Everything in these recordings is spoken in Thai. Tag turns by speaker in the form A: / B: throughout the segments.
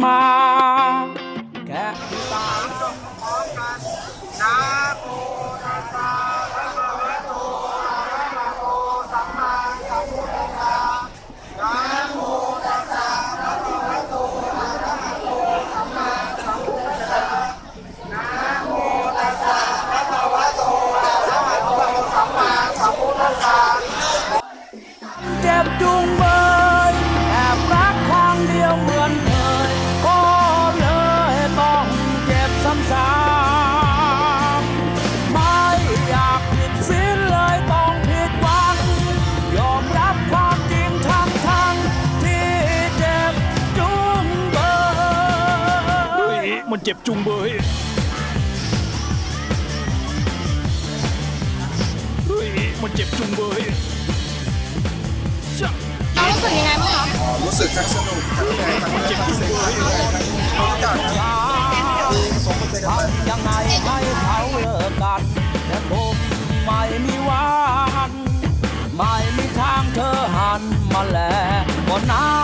A: my มันเจ็บจุงเบยเฮ้ยมันเจ็บจุงเบยชะ
B: น้องรู้สึกยังไงบ้างคะ
C: รู้สึกทั้งสนุกทั้งเหนื่อยทั้ง
A: มันเจ็บจุงเบย
C: ทุกอย่างมีผสมกันไปกันไป
D: ยังไงให้เขาเลิกกันแต่ผมไม่มีวัน ไม่มีทางเธอหันมาแลก็หน้าตา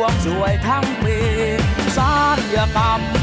D: วงสวยทั้งปีสัญญกรรม